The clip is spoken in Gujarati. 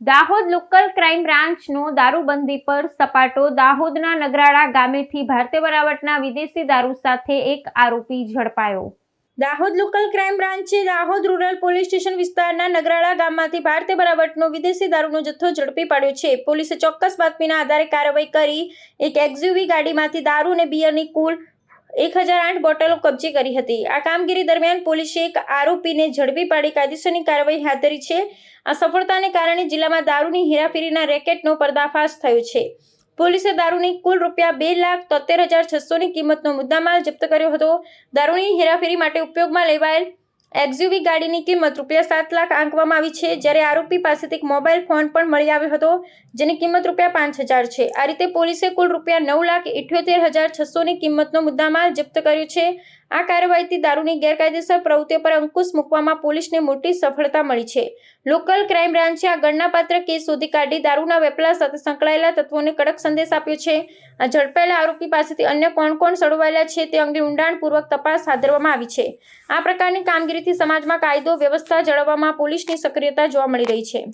દાહોદ લોકલ ક્રાઇમ બ્રાન્ચનો દારૂબંધી પર સપાટો. દાહોદના નગરાળા ગામેથી ભારતીય બનાવટના વિદેશી દારૂ સાથે એક આરોપી ઝડપાયો. દાહોદ લોકલ ક્રાઇમ બ્રાન્ચે દાહોદ રૂરલ પોલીસ સ્ટેશન વિસ્તારના નગરાળા ગામમાંથી ભારતીય બનાવટનો વિદેશી દારૂનો જથ્થો ઝડપી પાડ્યો છે. પોલીસે ચોક્કસ બાતમીના આધારે કાર્યવાહી કરી એક એક્ઝયુવી ગાડીમાંથી દારૂ અને બિયરની કુલ એક હજાર આઠ બોટલો કબજે કરી હતી. આ કામગીરી દરમિયાન પોલીસે એક આરોપીને ઝડપી પાડી કાયદેસરની કાર્યવાહી હાથ ધરી છે. આ સફળતાને કારણે જિલ્લામાં દારૂની હેરાફેરીના રેકેટનો પર્દાફાશ થયો છે. પોલીસે દારૂની કુલ રૂપિયા બે લાખ તોતેર હજાર છસોની કિંમતનો મુદ્દામાલ જપ્ત કર્યો હતો. દારૂની હેરાફેરી માટે ઉપયોગમાં લેવાયેલ એક્ઝયુવી ગાડીની કિંમત રૂપિયા સાત લાખ આંકવામાં આવી છે. જ્યારે આરોપી પાસેથી એક મોબાઈલ ફોન પણ મળી આવ્યો હતો, જેની કિંમત રૂપિયા પાંચ હજાર છે. આ રીતે પોલીસે કુલ રૂપિયા નવ લાખ ઇઠ્યોતેર હજાર છસોની કિંમતનો મુદ્દામાલ જપ્ત કર્યો છે. આ કાર્યવાહીથી દારૂની ગેરકાયદેસર પ્રવૃત્તિઓ પર અંકુશ મૂકવામાં પોલીસને મોટી સફળતા મળી છે. લોકલ ક્રાઇમ બ્રાન્ચે આ ગણનાપાત્ર કેસ શોધી કાઢી દારૂના વેપલા સાથે સંકળાયેલા તત્વોને કડક સંદેશ આપ્યો છે. આ ઝડપાયેલા આરોપી પાસેથી અન્ય કોણ કોણ સડવાયેલા છે તે અંગે ઊંડાણપૂર્વક તપાસ હાથ ધરવામાં આવી છે. આ પ્રકારની કામગીરીથી સમાજમાં કાયદો વ્યવસ્થા જાળવવામાં પોલીસની સક્રિયતા જોવા મળી રહી છે.